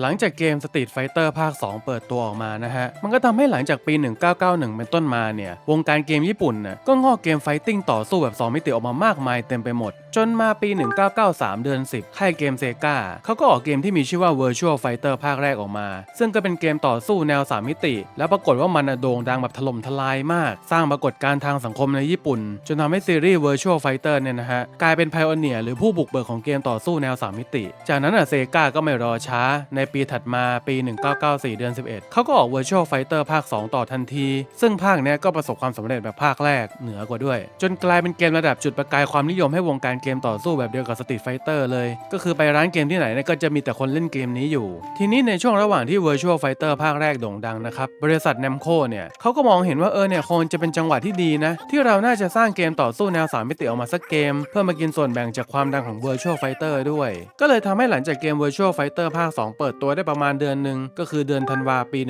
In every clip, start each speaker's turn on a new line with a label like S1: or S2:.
S1: หลังจากเกม Street Fighter ภาค 2 เปิดตัวออกมานะฮะ มันก็ทำให้หลังจากปี 1991 เป็นต้นมาเนี่ย วงการเกมญี่ปุ่นน่ะก็งอกเกมไฟติ้งต่อสู้แบบ 2 มิติออกมามากมายเต็มไปหมด จนมาปี 1993 เดือน 10 ค่ายเกมเซกาเขาก็ออกเกมที่มีชื่อว่า Virtual Fighter ภาคแรกออกมา ซึ่งก็เป็นเกมต่อสู้แนว 3 มิติ แล้วปรากฏว่ามันโด่งดังแบบถล่มทลายมาก สร้างปรากฏการณ์ทางสังคมในญี่ปุ่น จนทำให้ซีรีส์ Virtual Fighter เนี่ยนะฮะกลายเป็นไพโอเนียหรือผู้บุกเบิกของเกมต่อสู้แนว 3 มิติ จากนั้นอะเซกาก็ไม่รอช้าในปีถัดมาปี 1994 เดือน 11 เขาก็ออก Virtual Fighter ภาค 2 ต่อทันที ซึ่งภาคนี้ก็ประสบความสำเร็จแบบภาคแรกเหนือกว่าด้วย จนกลายเป็นเกมระดับจุดประกายความนิยมให้วงการเกมต่อสู้แบบเดียวกับ Street Fighter เลย ก็คือไปร้านเกมที่ไหนก็จะมีแต่คนเล่นเกมนี้อยู่ ทีนี้ในช่วงระหว่างที่ Virtual Fighter ภาคแรกโด่งดังนะครับบริษัท Namco เนี่ยเขาก็มองเห็นว่าเออเนี่ยคงจะเป็นจังหวะที่ดีนะที่เราน่าจะสร้างเกมต่อสู้แนว 3 มิติออกมาสักเกม เพื่อมากินส่วนแบ่งจากความดังของ Virtual Fighter ด้วย ก็เลยทำให้หลังจากเกม Virtual Fighter ภาค 2 เปิดตัวได้ประมาณเดือนหนึ่งก็คือเดือนธันวาปี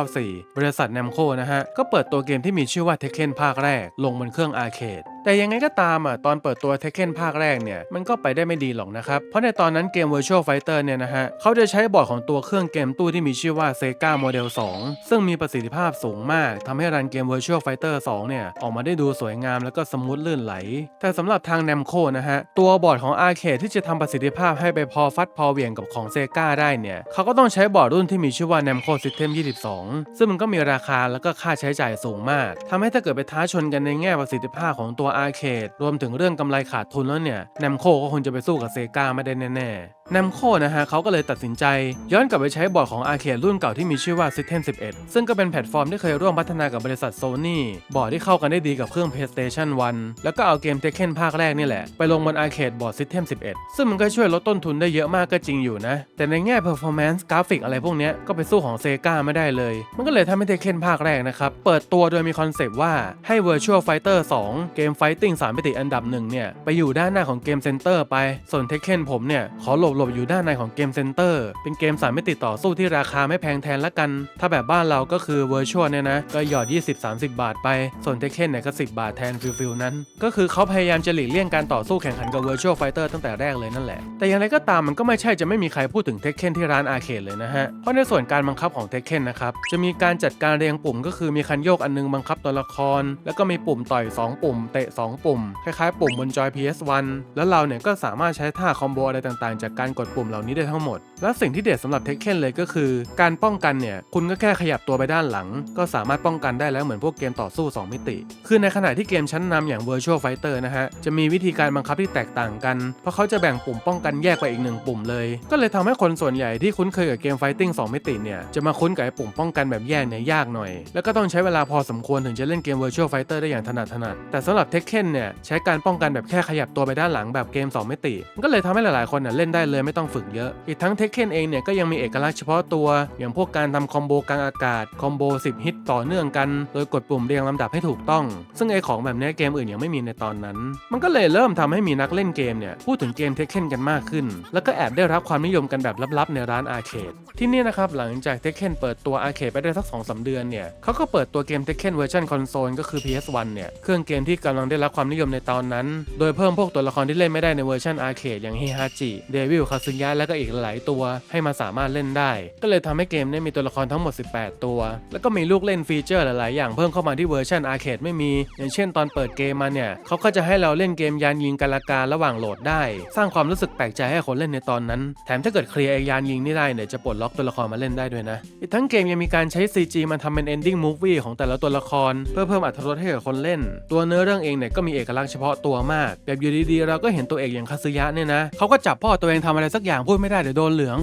S1: 1994 บริษัท Namco นะฮะ ก็เปิดตัวเกมที่มีชื่อว่า Tekken ภาคแรก ลงบนเครื่องอาร์เคด แต่ยังไงก็ตามอะตอนเปิดตัว Tekken ภาคแรกเนี่ยมันก็ไปได้ไม่ดีหรอกนะครับ เพราะในตอนนั้นเกม Virtual Fighter เนี่ยนะฮะเขาจะใช้บอร์ดของตัวเครื่องเกมตู้ที่มีชื่อว่า Sega Model 2 ซึ่งมีประสิทธิภาพสูงมากทำให้รันเกม Virtual Fighter 2 เนี่ยออกมาได้ดูสวยงามแล้วก็สมูทลื่นไหล แต่สำหรับทาง Namco นะฮะตัวบอร์ดของอาร์เคดที่จะทำประสิทธิภาพให้ไปพอฟัดพอเหวี่ยงกับของ Sega ได้เนี่ยเขาก็ต้องใช้บอร์ดรุ่นที่มีชื่อว่า Namco System 22 ซึ่งมันก็มีราคาแล้วก็ค่าใช้จ่ายสูงมากทำให้ถ้าเกิดไปท้าชนกันในแง่ประสิทธิภาพของตัวอาร์เคดรวมถึงเรื่องกำไรขาดทุนแล้วเนี่ยแนมโคก็คงจะไปสู้กับเซกาไม่ได้แน่ๆ Namco นะฮะเขาก็เลยตัดสินใจ ย้อนกลับไปใช้บอร์ดของอาเคดรุ่นเก่าที่มีชื่อว่า System 11 ซึ่งก็เป็นแพลตฟอร์มที่เคยร่วมพัฒนากับบริษัท Sony บอร์ดที่เข้ากันได้ดีกับเครื่อง PlayStation 1 แล้วก็เอาเกม Tekken ภาคแรกนี่แหละ ไปลงบนอาเคดบอร์ด System 11 ซึ่งมันก็ช่วยลดต้นทุนได้เยอะมากก็จริงอยู่นะ แต่ในแง่ performance กราฟิกอะไรพวกนี้ก็ไปสู้ของ Sega ไม่ได้เลย มันก็เลยทำให้ Tekken ภาคแรกนะครับเปิดตัวโดยมีคอนเซปต์ว่าให้ Virtual Fighter 2 เกม Fighting 3มิติอันดับหนึ่งเนี่ยไปอยู่ด้านหน้าของเกมเซ็นเตอร์ไปส่วน Tekken ผมเนี่ยขอหลบลบอยู่ด้านในของเกมเซ็นเตอร์เป็นเกม3มิติต่อสู้ที่ราคาไม่แพงแทนละกัน ถ้าแบบบ้านเราก็คือ Virtual เนี่ยนะ ก็หยอด 20-30 บาทไป ส่วน Tekken เนี่ยก็ 10 บาทแทนฟิลฟิลนั้น ก็คือเขาพยายามจะหลีกเลี่ยงการต่อสู้แข่งขันกับ Virtual Fighter ตั้งแต่แรกเลยนั่นแหละ แต่อย่างไรก็ตามมันก็ไม่ใช่จะไม่มีใครพูดถึง Tekken ที่ร้านอาร์เคดเลยนะฮะ เพราะในส่วนการบังคับของ Tekken นะครับจะมีการจัดการเรียงปุ่ม ก็คือมีคันโยกอันนึงบังคับตัวละคร แล้วก็มีปุ่มต่อย 2 ปุ่ม เตะ 2 ปุ่มคล้ายๆปุ่มบนจอย PS1 แล้วเราเนี่ยก็สามารถใช้ท่าคอมโบอะไรต่างๆจากการกดปุ่มเหล่านี้ได้ทั้งหมด และสิ่งที่เด็ดสำหรับ Tekken เลยก็คือ การป้องกันเนี่ยคุณก็แค่ขยับตัวไปด้านหลัง ก็สามารถป้องกันได้แล้วเหมือนพวกเกมต่อสู้ 2 มิติ คือในขณะที่เกมชั้นนำอย่าง Virtual Fighter นะฮะจะมีวิธีการบังคับที่แตกต่างกัน เพราะเขาจะแบ่งปุ่มป้องกันแยกไปอีกหนึ่งปุ่มเลย ก็เลยทำให้คนส่วนใหญ่ที่คุ้นเคยกับเกม Fighting 2มิติเนี่ยจะมาคุ้นกับไอ้ปุ่มป้องกันแบบแยกเนี่ยยากหน่อย แล้วก็ต้องใช้เวลาพอสมควรถึงจะเล่นเกม Virtual Fighter ได้อย่างถนัดถนัดแต่สำหรับ Tekken เนี่ยใช้การป้องกันแบบแค่ขยับตัวไปด้านหลังแบบเกม 2 มิติ ก็เลยทำให้หลายๆคนเนี่ยเล่นได้เลยไม่ต้องฝึกเยอะ อีกทั้ง Tekken เองเนี่ยก็ยังมีเอกลักษณ์เฉพาะตัว อย่างพวกการทำคอมโบกลางอากาศ คอมโบ 10 ฮิตต่อเนื่องกัน โดยกดปุ่มเรียงลำดับให้ถูกต้อง ซึ่งไอของแบบนี้เกมอื่นยังไม่มีในตอนนั้น มันก็เลยเริ่มทำให้มีนักเล่นเกมเนี่ยพูดถึงเกม Tekken กันมากขึ้น แล้วก็แอบได้รับความนิยมกันแบบลับๆในร้านอาร์เคดที่นี่นะครับหลังจาก Tekken เปิดตัวอาร์เคดไปได้สัก2อสเดือนเนี่ยเขาก็เปิดตัวเกม Tekken เวอร์ชันคอนโซลก็คือ PS1 เนี่ยเครื่องเกมที่กำลังได้รับความนิยมในตอนนั้น โดยเพิ่มพวกตัวละครที่เล่นไม่ได้ในเวอร์ชันอาร์เคดอย่างเฮฮาจิเดวิลคาซึยะและก็อีกหลายตัว ให้มาสามารถเล่นได้ ก็เลยทำให้เกมได้มีตัวละครทั้งหมด 18 ตัว แล้วก็มีลูกเล่นฟีเจอร์หลายๆ อย่างเพิ่มเข้ามาที่เวอร์ชันอาร์เคดไม่มี อย่างเช่นตอนเปิดเกมมาเนี่ยเขาก็จะให้เราเล่นเกมยานยิงกันละการระหว่างโหลดได้ สร้างความรู้สึกแปลกใจให้คนเล่นในตอนนั้น แถมถ้าเกิดเคลียร์ไอ้ยานยิงนี่ได้เนี่ยจะปลดล็อกตัวละครมาเล่นได้ด้วยนะ อีกทั้งเกมยังมีการใช้ CG มาทำเป็น ending movie ของแต่ละตัวละคร เพื่อเพิ่มอรรถรสให้กับคนเล่น ตัวเนื้อเรื่องเองเนี่ยก็มีเอกลักษณ์เฉพาะตัวมาก แบบอยู่ดีๆเราก็เห็นตัวเอกอย่างคาซึยะเนี่ยนะเขาก็จับพ่อตัวเองทำอะไรสักอย่างพูดไม่ได้เดี๋ยวโดนเหลือง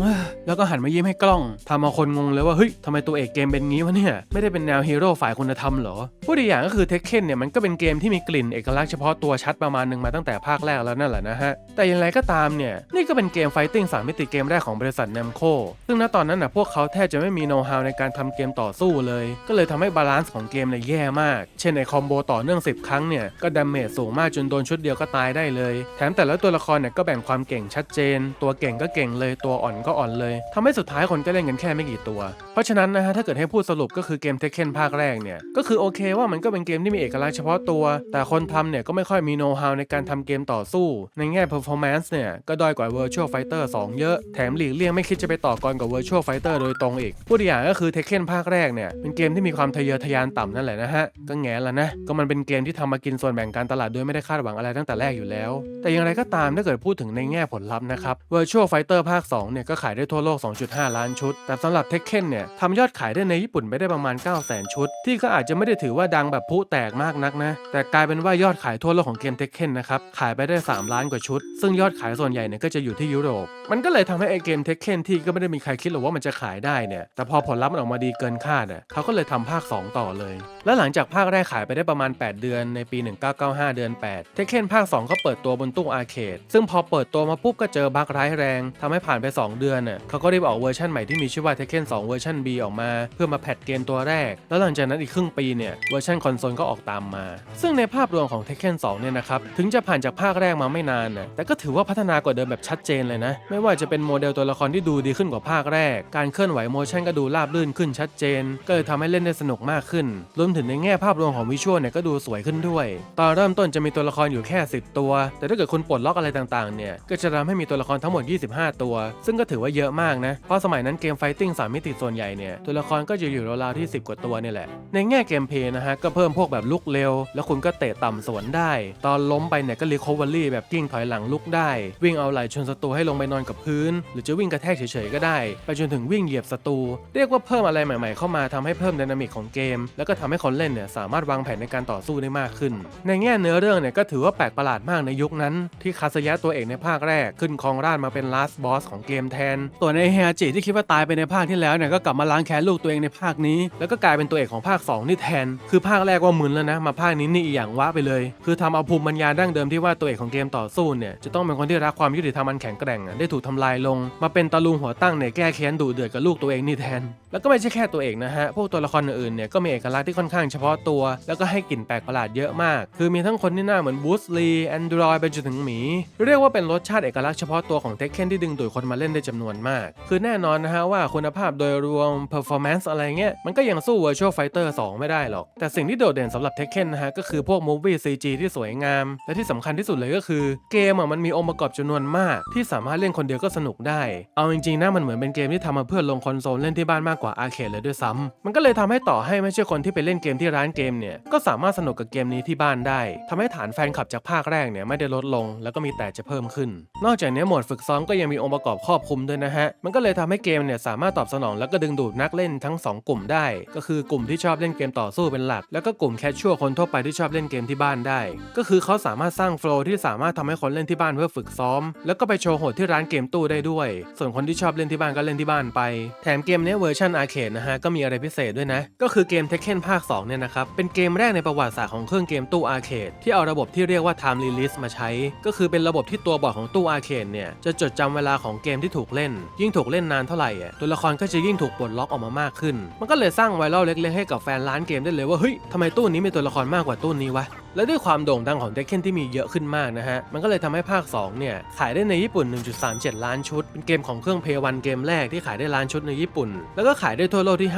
S1: แล้วก็หันมายิ้มให้กล้องทำเอาคนงงเลยว่าเฮ้ยทำไมตัวเอกเกมเป็นงี้วะเนี่ยไม่ได้เป็นแนวฮีโร่ฝ่ายคุณธรรมหรอพูดอีกอย่างก็คือเทคเคนเนี่ยมันก็เป็นเกมที่มีกลิ่นเอกลักษณ์เฉพาะตัวชัดประมาณหนึ่งมาตั้งแต่ภาคแรกแล้วนั่นแหละนะฮะแต่อย่างไรก็ตามเนี่ยนี่ก็เป็นเกมไฟติ้งสามมิติเกมแรกของบริษัท Namco ซึ่งณตอนนั้นนะพวกเขาแทบจะไม่มีโน้ตฮาวในการทำเกมต่อสู้เลย ก็เลยทำให้บาลานซ์ของเกมเนี่ยแย่มาก เช่นในคอมโบต่อเนื่อง 10 ครั้งเนี่ยก็ดาเมจสูงมากจนโดนชุดเดียวก็ตายได้เลย แถมแต่ละตัวละครเนี่ยก็แบ่งความเก่งชัดเจนตัวเก่งก็เก่งเลยตัวอ่อนก็อ่อนเลยทำให้สุดท้ายคนก็เล่นกันแค่ไม่กี่ตัว เพราะฉะนั้นนะฮะถ้าเกิดให้พูดสรุปก็คือเกมเทคเคนภาคแรกเนี่ยก็คือโอเคว่ามันก็เป็นเกมที่มีเอกลักษณ์เฉพาะตัว แต่คนทำเนี่ยก็ไม่ค่อยมีโน้ตฮาวในการทำเกมต่อสู้ ในแง่ performance เนี่ยก็ด้อยกว่า Virtual Fighter 2 เยอะแถมหลีกเลี่ยงไม่คิดจะไปต่อกรกับ Virtual Fighter โดยตรงอีกพูดอย่างก็คือ Tekken ภาคแรกเนี่ยเป็นเกมที่มีความทะเยอทะยานต่ำนั่นแหละนะฮะก็แง่ละนะก็มันเป็นเกมที่ทำมากินส่วนแบ่งการตลาดโดยไม่ได้คาดหวังอะไรตั้งแต่แรกอยู่แล้ว แต่อย่างไรก็ตามถ้าเกิดพูดถึงในแง่ผลลัพธ์นะครับ Virtual Fighter ภาค 2 เนี่ยก็ขายได้ทั่วโลก 2.5 ล้านชุด แต่สำหรับ Tekken เนี่ยทำยอดขายได้ในญี่ปุ่นไปได้ประมาณ 900,000 ชุด ที่ก็อาจจะไม่ได้ถือว่าดังแบบพุแตกมากนักนะ แต่กลายเป็นว่ายอดขายทั่วโลกของเกม Tekken นะครับ ขายไปได้ 3 ล้านกว่าชุด ซึ่งยอดขายส่วนใหญ่เนี่ยก็จะอยู่ที่ยุโรป มันก็เลยทำให้ไอเกม Tekken ที่ก็ไม่ได้มีใครคิดหรอกว่ามันจะขายได้เนี่ย แต่พอผลลัพธ์มันออกมาดีเกินคาดอะเขาก็เลยทำภาค 2 ต่อเลย แล้วหลังจากภาคแรกขายไปได้ประมาณ 8 เดือนในปี 1995 เดือน8 Tekken ภาค 2 ก็เปิดตัวบนตู้อาร์เคดซึ่งพอเปิดตัวมาปุ๊บก็เจอบั๊กร้ายแรงทำให้ผ่านไป 2 เดือนน่ะเขาก็รีบออกเวอร์ชันใหม่ที่มีชื่อว่า Tekken 2 เวอร์ชัน B ออกมา เพื่อมาแพทเกมตัวแรก แล้วหลังจากนั้นอีกครึ่งปีเนี่ยเวอร์ชันคอนโซลก็ออกตามมา ซึ่งในภาพรวมของ Tekken 2 เนี่ยนะครับถึงจะผ่านจากภาคแรกมาไม่นานน่ะแต่ก็ถือว่าพัฒนากว่าเดิมแบบชัดเจนเลยนะ ไม่ว่าจะเป็นโมเดลตัวละครที่ดูดีขึ้นกว่าภาคแรก การเคลื่อนไหวโมชั่นก็ดูราบรื่นขึ้นชัดเจน ก็เลยทำให้เล่นได้สนุกมากขึ้น รวมถึงในแง่ภาพรวมของวิชวลเนี่ยก็ดูสวยขึ้นด้วย ตอนเริ่มต้นจะมีตัวละครอยู่แค่ 10 ตัว แต่ถ้าเกิดคุณปลดล็อกอะไรต่างๆเนี่ยก็จะทำให้มีตัวละครทั้งงหมด 25 ตัว ซึ่งก็ถือว่าเยอะมากนะ เพราะสมัยนั้นเกมไฟติ้ง3มิติส่วนใหญ่เนี่ยตัวละครก็จะอยู่ราวๆที่ 10 กว่าตัวเนี่ยแหละ ในแง่เกมเพลย์นะฮะก็เพิ่มพวกแบบลุกเร็ว แล้วคุณก็เตะต่ำสวนได้ ตอนล้มไปเนี่ยก็รีคอเวอรี่แบบกิ้งถอยหลังลุกได้ วิ่งเอาไหล่ชนศัตรูให้ลงไปนอนกับพื้น หรือจะวิ่งกระแทกเฉยๆก็ได้ ไปจนถึงวิ่งเหยียบศัตรูเรียกว่าเพิ่มอะไรใหม่ ๆ เข้ามาทำให้เพิ่มไดนามิกของเกม แล้วก็ทำให้คนเล่นเนี่ยสามารถวางแผนในการต่อสู้ได้มากขึ้น ในแง่เนื้อเรื่องเนี่ยก็ถือว่าแปลกประหลาดมากในยุคนั้น ที่คาสยะตัวเอกในภาคแรกขึ้นครองราชมาเป็น last boss ของเกมแทนตัวนไอเฮียจิที่คิดว่าตายไปในภาคที่แล้วเนี่ยก็กลับมาล้างแค้นลูกตัวเองในภาคนี้ แล้วก็กลายเป็นตัวเอกของภาค 2 นี่แทน คือภาคแรกว่ามึนแล้วนะ มาภาคนี้นี่อีกอย่างวะไปเลย คือทำเอาภูมิปัญญาดั้งเดิมที่ว่าตัวเอกของเกมต่อสู้เนี่ยจะต้องเป็นคนที่รักความยุติธรรมอันแข็งแกร่งได้ถูกทำลายลง มาเป็นตะลุงหัวตั้งเนี่ยแก้แค้นดุเดือดกับลูกตัวเองนี่แทน แล้วก็ไม่ใช่แค่ตัวเอกนะฮะพวกตัวละครอื่นๆเนี่ยก็มีเอกลักษณ์ที่ค่อนข้างเฉพาะตัว แล้วก็ให้กลิ่นแปลกประหลาดเยอะมาก คือมีทั้งคนที่หน้าเหมือนบูสลีแอนดรอยไปจนถึงหมี เรียกว่าเป็นรสชาติเอกลักษณ์เฉพาะตัวของเทคเคนที่ดึงดูดคนมาเล่นได้จำนวนมาก คือแน่นอนนะฮะว่าคุณภาพโดยรวม performance อะไรเงี้ย มันก็ยังสู้ Virtual Fighter 2 ไม่ได้หรอก แต่สิ่งที่โดดเด่นสำหรับ Tekken นะฮะก็คือพวก movie CG ที่สวยงาม และที่สำคัญที่สุดเลยก็คือเกมอะมันมีองค์ประกอบจำนวนมาก ที่สามารถเล่นคนเดียวก็สนุกได้ เอาจริงๆนะมันเหมือนเป็นเกมที่ทำมาเพื่อลงคอนโซลเล่นที่บ้านมากกว่าอาร์เคดเลยด้วยซ้ำมันก็เลยทำให้ต่อให้ไม่ใช่คนที่ไปเล่นเกมที่ร้านเกมเนี่ยก็สามารถสนุกกับเกมนี้ที่บ้านได้ทำให้ฐานแฟนคลับจากภาคแรกเนี่ยไม่ได้ลดลง แล้วก็มีแต่จะเพิ่มขึ้น นอกจากนี้โหมดฝึกซ้อมก็ยังมีองค์ประกอบครอบคลุมด้วยนะฮะ มันก็เลยทำให้เกมเนี่ยสามารถตอบสนองแล้วก็ดึงดูดนักเล่นทั้ง 2 กลุ่มได้ ก็คือกลุ่มที่ชอบเล่นเกมต่อสู้เป็นหลัก แล้วก็กลุ่มแคชชัวคนทั่วไปที่ชอบเล่นเกมที่บ้านได้ ก็คือเขาสามารถสร้างโฟล์ที่สามารถทำให้คนเล่นที่บ้านเพื่อฝึกซ้อม แล้วก็ไปโชว์โหดที่ร้านเกมตู้ได้ด้วย ส่วนคนที่ชอบเล่นที่บ้านก็เล่นที่บ้านไป แถมเกมเนี้ยเวอร์ชันอาร์เคดนะฮะก็มีอะไรพิเศษด้วยนะ ก็คือเกม Tekken ภาค2เนี่ยนะครับเป็นเกมแรกในประวัติศาสตร์ของเครื่องเกมตู้อาร์เคดที่เอาระบบที่เรียกว่า Time Release มาใช้ ก็คือเป็นระบบที่ตัวบอร์ดของตู้อาร์เคดเนี่ยจะจดจำเวลาของเกมที่ถูกเล่น ยิ่งถูกเล่นนานเท่าไหร่ตัวละครก็จะยิ่งถูกปลดล็อกออกมามากขึ้น มันก็เลยสร้างไวรัลเล็กๆให้กับแฟนร้านเกมได้เลยว่าเฮ้ยทำไมตู้นี้มีตัวละครมากกว่าตู้นี้วะและด้วยความโด่งดังของ Tekken ที่มีเยอะขึ้นมากนะฮะ มันก็เลยทำให้ภาค 2 เนี่ย ขายได้ในญี่ปุ่น 1.37 ล้านชุด เป็นเกมของเครื่อง Play 1เกมแรกที่ขายได้ล้านชุดในญี่ปุ่น แล้วก็ขายได้ทั่วโลกที่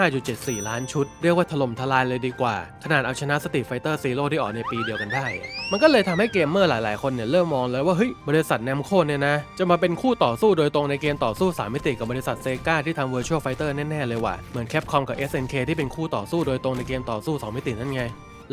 S1: 5.74 ล้านชุด เรียกว่าถล่มทลายเลยดีกว่า ขนาดเอาชนะ Street Fighter Zero ที่ออกในปีเดียวกันได้ มันก็เลยทำให้เกมเมอร์หลาย ๆ คนเนี่ยเริ่มมองแล้วว่าเฮ้ยบริษัทแนมโคเนี่ยนะจะมาเป็นคู่ต่อสู้โดยตรงในเกมต่อสู้สามมิติกับบริษัทเซกาที่ทำ Virtual Fighter แน่ ๆ เลยว่ะเหมือน Capcom กับ SNK ที่เป็นคู่ต่อสู้โดยตรงในเกมต่อสู้สองมิตินั่นไง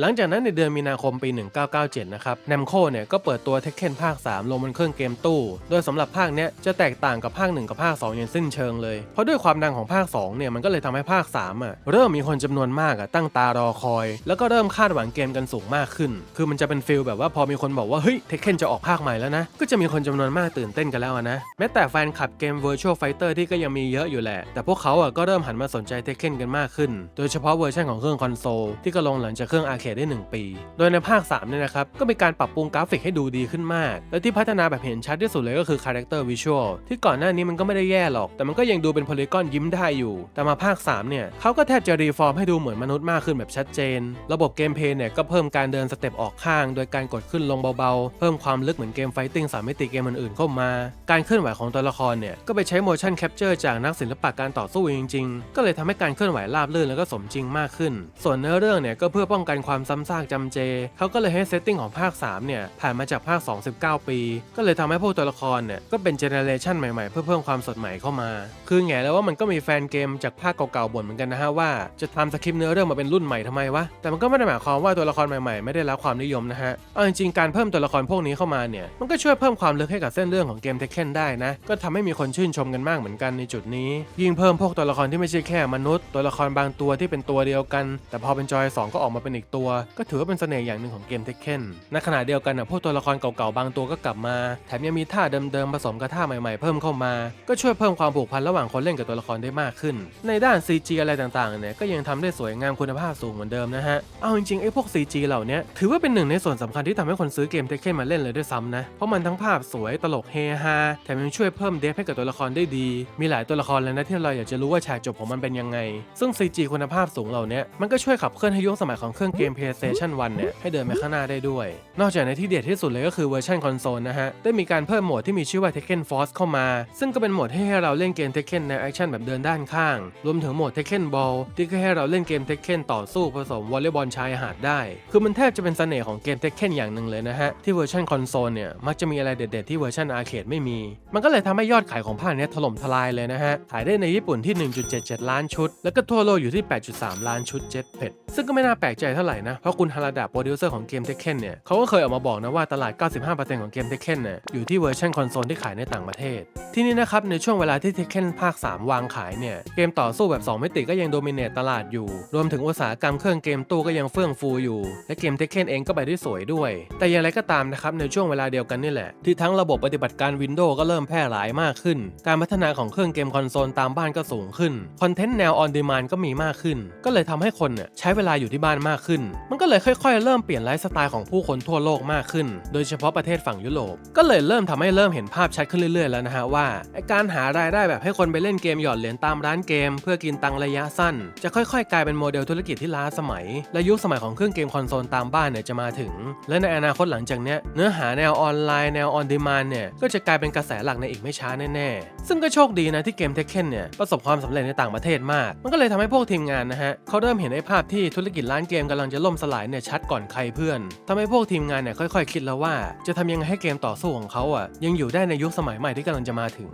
S1: หลังจากนั้นในเดือนมีนาคมปี 1997 นะครับ n นมโคเนี่ยก็เปิดตัว Tekken ภาค 3 ลงบนเครื่องเกมตู้ โดยสำหรับภาคเนี้ยจะแตกต่างกับภาค 1 กับภาค 2 อย่างสิ้นเชิงเลย เพราะด้วยความดังของภาค 2 เนี่ยมันก็เลยทำให้ภาค 3 อะ เริ่มมีคนจำนวนมากอะตั้งตารอคอย แล้วก็เริ่มคาดหวังเกมกันสูงมากขึ้น คือมันจะเป็นฟิลแบบว่าพอมีคนบอกว่า เฮ้ย Tekken จะออกภาคใหม่แล้วนะ ก็จะมีคนจำนวนมากตื่นเต้นกันแล้วนะ แม้แต่แฟนคลับเกม Virtual Fighter ที่ก็ยังมีเยอะอยู่แหละ แต่พวกเขาอะก็เริ่มหันมาสนใจ Tekken กันมากขึ้น โดยเฉพาะเวอร์ชันของเครื่องคอนโซลที่ก็ลงหลังจากเครื่องอาร์เคดได้ 1 ปี โดยในภาค3เนี่ยนะครับก็มีการปรับปรุงกราฟิกให้ดูดีขึ้นมาก และที่พัฒนาแบบเห็นชัดที่สุดเลยก็คือคาแรคเตอร์วิชวลที่ก่อนหน้านี้มันก็ไม่ได้แย่หรอก แต่มันก็ยังดูเป็นโพลีกอนยิ้มได้อยู่ แต่มาภาค3เนี่ยเขาก็แทบจะรีฟอร์มให้ดูเหมือนมนุษย์มากขึ้นแบบชัดเจน ระบบเกมเพลย์เนี่ยก็เพิ่มการเดินสเต็ปออกข้าง โดยการกดขึ้นลงเบาๆ เพิ่มความลึกเหมือนเกมไฟติ้งสามมิติเกมอื่นๆเข้ามา การเคลื่อนไหวของตัวละครเนี่ยก็ไปใช้ motion capture จากนักศิลปะการต่อสู้จริงๆ ก็เลยทำให้การเคลื่อนไหวราบรื่นแล้วก็สมจริงมากขึ้น ส่วนเนื้อเรื่องเนี่ยก็เพื่อป้องกันความซ้ำซากจำเจ เขาก็เลยให้เซตติ้งของภาค 3 เนี่ย ผ่านมาจากภาค 2 19 ปี ก็เลยทำให้พวกตัวละครเนี่ย ก็เป็นเจเนเรชันใหม่ๆ เพื่อเพิ่มความสดใหม่เข้ามา คือแง่แล้วว่ามันก็มีแฟนเกมจากภาคเก่าๆบ่นเหมือนกันนะฮะว่าจะทำสคริปต์เนื้อเรื่องมาเป็นรุ่นใหม่ทำไมวะ แต่มันก็ไม่ได้หมายความว่าตัวละครใหม่ๆ ไม่ได้รับความนิยมนะฮะ เอาจริงๆการเพิ่มตัวละครพวกนี้เข้ามาเนี่ย มันก็ช่วยเพิ่มความลึกให้กับเส้นเรื่องของเกมเทคเคนได้นะ ก็ทำให้มีคนชื่นชมกันมากเหมือนกันในจุดนี้ ยิ่งเพิ่มพวกตัวละครที่ไม่ใช่แค่มนุษย์ ตัวละครบางตัวที่เป็นตัวเดียวกัน แต่พอเป็นจอย2ก็ออกมาเป็นอีกตัวก็ถือว่าเป็นเสน่ห์อย่างหนึ่งของเกมเทคเคนในขณะเดียวกันนะพวกตัวละครเก่าๆบางตัวก็กลับมา แถมยังมีท่าเดิมๆผสมกับท่าใหม่ๆเพิ่มเข้ามา ก็ช่วยเพิ่มความผูกพันระหว่างคนเล่นกับตัวละครได้มากขึ้น ในด้าน CG อะไรต่างๆเนี่ยก็ยังทำได้สวยงามคุณภาพสูงเหมือนเดิมนะฮะ เอาจริงๆไอ้พวก CG เหล่านี้ถือว่าเป็นหนึ่งในส่วนสำคัญที่ทำให้คนซื้อเกมเทคเคนมาเล่นเลยด้วยซ้ำนะ เพราะมันทั้งภาพสวยตลกเฮฮาแถมยังช่วยเพิ่มเดฟให้กับตัวละครได้ดี มีหลายตัวละครเลยนะที่เราอยากจะรู้ว่าฉากจบของมันเป็นยังไง ซึ่ง CG คุณภาพสูงเหล่านี้มันก็ช่วยขับเคลื่อนให้ยุคสมัยของเครื่องเกมม PlayStation 1 เนี่ย ให้เดินไปข้างหน้าได้ด้วย นอกจากในที่เด็ดที่สุดเลยก็คือเวอร์ชันคอนโซลนะฮะ ได้มีการเพิ่มโหมดที่มีชื่อว่า Tekken Force เข้ามา ซึ่งก็เป็นโหมดให้เราเล่นเกม Tekken ในแอคชั่นแบบเดินด้านข้าง รวมถึงโหมด Tekken Ball ที่ก็ให้เราเล่นเกม Tekken ต่อสู้ผสมวอลเลย์บอลชายหาดได้ คือมันแทบจะเป็นเสน่ห์ของเกม Tekken อย่างหนึ่งเลยนะฮะที่เวอร์ชันคอนโซลเนี่ยมักจะมีอะไรเด็ดๆที่เวอร์ชันอาร์เคดไม่มี มันก็เลยทำให้ยอดขายของภาคเนี้ยถล่มทลายเลยนะฮะขายได้ในญี่ปุ่นที่ 1.77 ล้านชุด แล้วก็ทั่วโลกอยู่ที่ 8.3 ล้านชุดเจ็ตเพดซึ่งก็ไม่น่าแปลกใจเท่าไหร่นะ เพราะคุณฮาราดะโปรดิวเซอร์ของเกม Tekken เนี่ยเขาก็เคยออกมาบอกนะว่าตลาด 95%ของเกม Tekken เนี่ยอยู่ที่เวอร์ชันคอนโซลที่ขายในต่างประเทศ ที่นี่นะครับในช่วงเวลาที่ Tekken ภาค 3 วางขายเนี่ยเกมต่อสู้แบบ 2 มิติก็ยังโดมิเนตตลาดอยู่ รวมถึงอุตสาหกรรมเครื่องเกมตู้ก็ยังเฟื่องฟูอยู่ และเกม Tekken เองก็ไปได้สวยด้วย แต่อย่างไรก็ตามนะครับในช่วงเวลาเดียวกันนี่แหละที่ทั้งระบบปฏิบัติการ Windows ก็เริ่มแพร่หลายมากขึ้น การพัฒนาของเครื่องเกมคอนโซลตามบ้านก็สูงขึ้นคอนเทนต์แนว on demand ก็มีมากขึ้น ก็เลยทำให้คนเนี่ยใช้เวลาอยู่ที่บ้านมากขึ้นมันก็เลยค่อยๆ เริ่มเปลี่ยนไลฟ์สไตล์ของผู้คนทั่วโลกมากขึ้น โดยเฉพาะประเทศฝั่งยุโรป ก็เลยเริ่มทำให้เริ่มเห็นภาพชัดขึ้นเรื่อยๆ แล้วนะฮะว่าการหารายได้แบบให้คนไปเล่นเกมหยอดเหรียญตามร้านเกม เพื่อกินตังระยะสั้น จะค่อยๆ กลายเป็นโมเดลธุรกิจที่ล้าสมัย และยุคสมัยของเครื่องเกมคอนโซลตามบ้านเนี่ยจะมาถึง และในอนาคตหลังจากเนี้ยเนื้อหาแนวออนไลน์แนวออนดีมานเนี่ยก็จะกลายเป็นกระแสหลักในอีกไม่ช้าแน่ๆซึ่งก็โชคดีนะที่เกมเทคเคนเนี่ยประสบความสำเร็จในต่างประเทศมาก มันก็เลยทำให้พวกทีมงานนะฮะเขาเริ่มเห็นไอ้ภาพที่ธุรกิจร้านเกมกำลังจะล่มสลายเนี่ยชัดก่อนใครเพื่อนทำให้พวกทีมงานเนี่ยค่อยๆ คิดแล้วว่า จะทำยังไงให้เกมต่อสู้ของเขาอะยังอยู่ได้ในยุคสมัยใหม่ที่กำลังจะมาถึง